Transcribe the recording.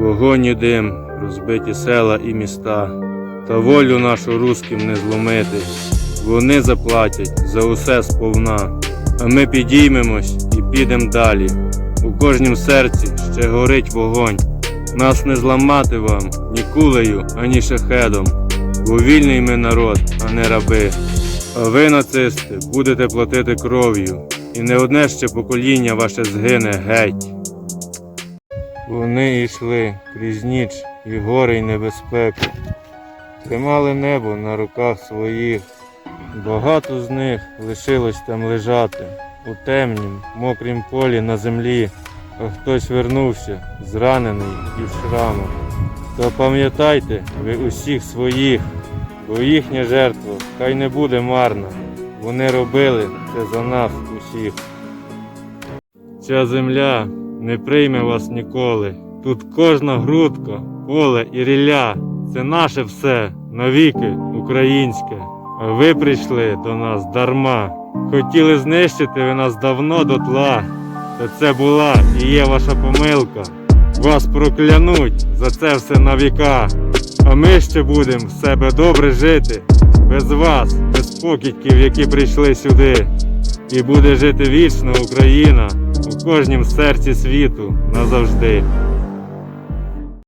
Вогонь і дим, розбиті села і міста, та волю нашу русським не зломити. Вони заплатять за усе сповна, а ми підіймемось і підем далі. У кожнім серці ще горить вогонь. Нас не зламати вам ні кулею, ані шахедом, бо вільний ми народ, а не раби. А ви, нацисти, будете платити кров'ю, і не одне ще покоління ваше згине геть. Вони йшли крізь ніч і гори й небезпеку, тримали небо на руках своїх. Багато з них лишилось там лежати у темнім, мокрім полі на землі, а хтось вернувся, зранений і в шрамах. То пам'ятайте ви усіх своїх, бо їхня жертва хай не буде марна. Вони робили це за нас усіх. Ця земля не прийме вас ніколи. Тут кожна грудка, поле і рілля це наше все навіки українське. А ви прийшли до нас дарма. Хотіли знищити ви нас давно дотла. Та це була і є ваша помилка. Вас проклянуть за це все на віка. А ми ще будемо в себе добре жити. Без вас, без покидьків, які прийшли сюди. І буде жити вічно Україна кожнім серці світу назавжди.